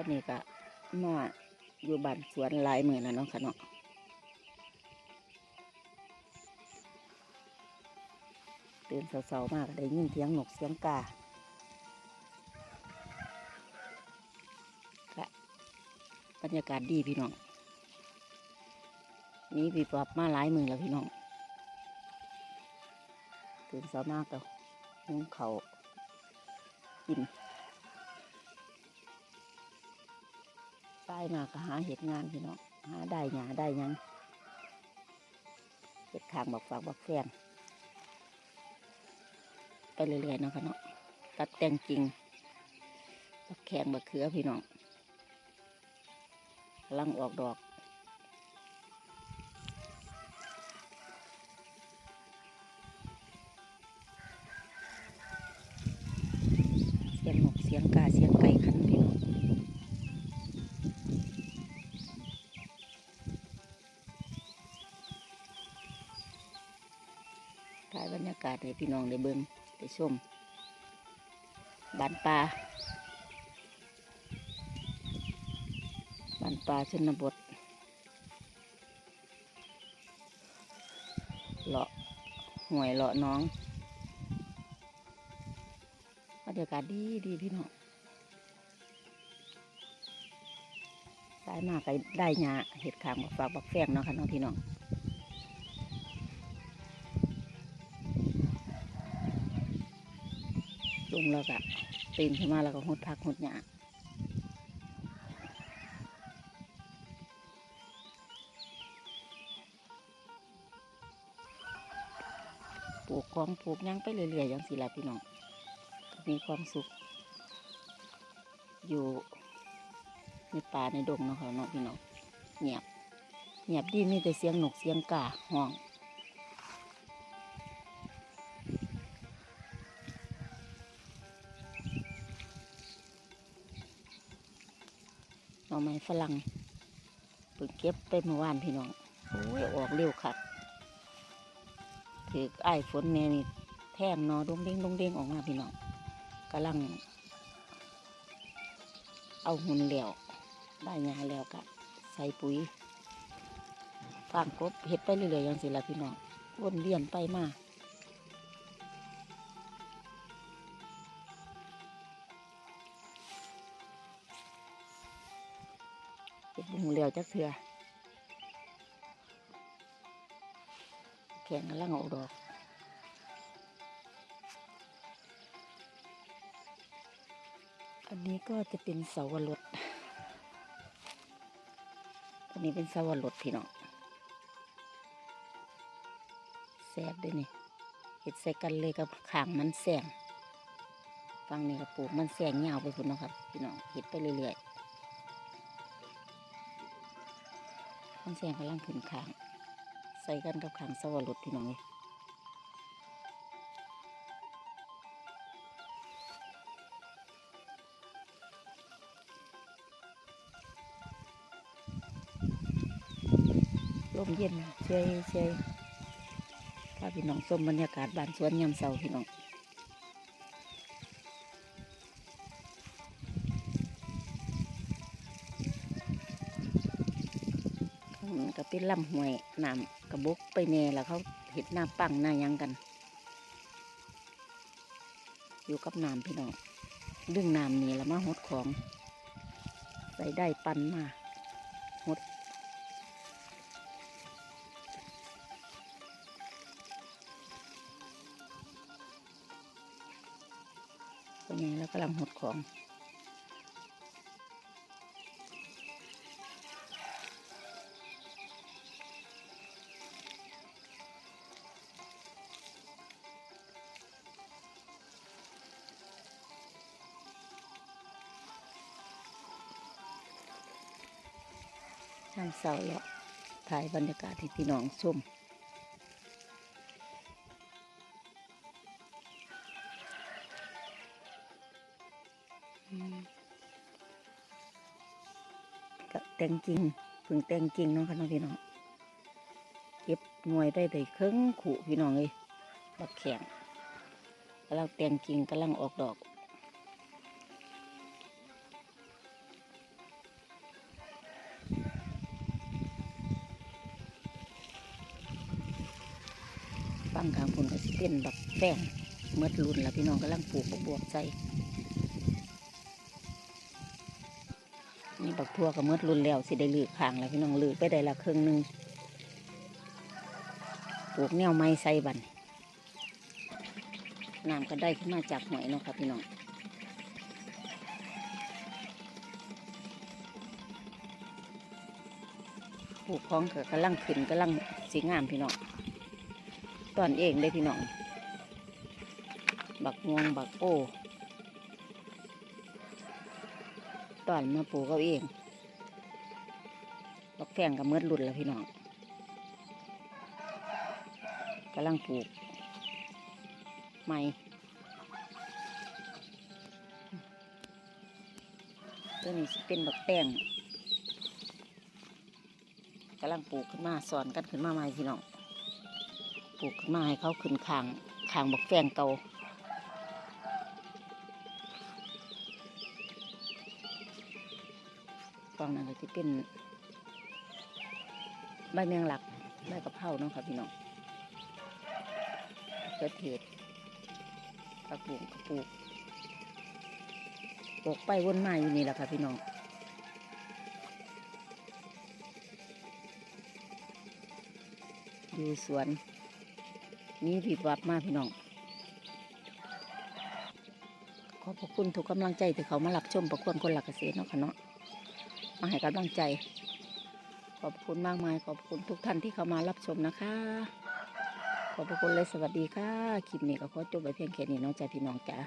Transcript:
ก็นี่ก็มาอยู่บ้านสวนหลายมือแล้วเนาะค่ะเนาะตื่นเสาๆมากได้ยินเสียงหนกเสียงกาก็บรรยากาศดีพี่น้องนี่พี่ปอบมาหลายมือแล้วพี่น้องตื่นเสามากแล้วหุงเขากิน ตายมาก็หาเห็ดงานพี่น้องหาได้หยาได้ยังเห็ดขางบอกฝากบอกแฟนไปเรื่อยๆเนาะค่ะเนาะตัดแต่งจริงบักแข็งบักเขือพี่น้องกำลังออกดอกเสียงนกเสียงกาเสียงไก่ขันพี่น้องายบรรยากาศให้พี่น้องได้เบิ่งได้ชมบ้านป่าบ้านป่าชนบทเลาะห่วยเลาะน้องบรรยากาศดีดีพี่น้องสายมากก็ได้หยาเห็ดขางบักฝากบักแฟงเนาะค่ะน้องพี่น้อง ลงแล้วก็ตื่นขึ้นมาแล้วก็หดพักหดหยาปลูกของปลูกยังไปเรื่อยๆอย่างสิละพี่น้องมีความสุข อยู่ในป่าในดงเนาะค่ะเนาะพี่น้องเงียบเงียบดีมีแต่เสียงหนกเสียงกาห้อง ฝรั่งเพิ่งเก็บไปเมื่อวานพี่น้องโอ้ยออกเร็วคักถือไอ้ายฝนแน่นี่แท่งหนอดงเด้งดงเด้งออกมาพี่น้องกำลัง เอาหุ่นแล้วได้งานแล้วก็ใส่ปุ๋ยฟางกบเห็ดไปเรื่อยๆอย่างสิละพี่น้องวนเวียนไปมา แล้วจักเถื่อแข็งกำลังออกดอกอันนี้ก็จะเป็นเสาวรสอันนี้เป็นเสาวรสพี่น้องแซ่บด้วยนี่เห็ดใส่กันเลยกับขางมันแสงฟังนี่ก็ปลูกมันแสงยาวไปพุ่นเนาะครับพี่น้องเห็ดไปเรื่อยๆ มันแสงกำลังขึ้นขาง ใส่กันกับขางสวรสพี่น้องเลยลมเย็นเชยเชยพาพี่น้องชมบรรยากาศบ้านสวนยามเสาพี่น้อง ข้างนั้นก็เป็นลำห้วยน้ำกระบกไปแน่แล้วเขาเห็ดหน้าปังหน้ายังกัน อยู่กับน้ำพี่น้องดึงน้ำนี่แล้วมาหดของ ใส่ได้ปันมาหดเป็นไงแล้วกำลังหดของ น้ำเสาแล้วถ่ายบรรยากาศให้พี่น้องชมอืมก็แต่งจริงเพึ่งแต่งจริงเน้องค่ะน้องพี่น้องเก็บหน่วยได้ได้ครึ่งขู่พี่น้องเลยบักแข็งกำลังแต่งจริงกำลังออกดอกังกลางพุ่นก็สิเป็นแบักแป้งเมื่ดรุ่นแล้วพี่น้องกำลังปลูกบักบวบใส่นี่บักทั่วก็เมื่ดรุ่นแล้วสิได้ลือกข้างแล้วพี่น้องลือกไปได้ละครึ่งหนึ่งปลูกแนวไม้ใส่บันน้ำก็ได้ขึ้นมาจากหอยเนาะครับพี่น้องปลูกของก็กำลังขึ้นกำลังสีงามพี่น้อง ตอนเองได้พี่น้อง บักงวงบักโอ้ตอนมาปลูกเอาเอง บักแฟงกับเมือดหลุดแล้วพี่น้องกำลังปลูกใหม่ตัวนี้เป็นบักแป้งกำลังปลูกขึ้นมาสอนกันขึ้นมาใหม่พี่น้อง ปลูกมาให้เขาขึ้นคางคางบักแฟงเก่าฟังนั้นก็จะเป็นใบแมงหลักใบกะเพราเนาะค่ะพี่น้องกระเทียดกระปลูกกระปลูกปกไปวนมาอยู่นี่แหละค่ะพี่น้องอยู่สวน มีผีบับมากพี่น้อง ขอบพระคุณทุกกำลังใจที่เขามาหลับชมประควรคนหลักเกษตรเนาะค่ะเนาะ มาให้กำลังใจ ขอบคุณมากมาย ขอบคุณทุกท่านที่เขามารับชมนะคะ ขอบพระคุณเลยสวัสดีค่ะ คลิปนี้ก็ขอจบไปเพียงแค่นี้น้องจ้าพี่น้องจ้า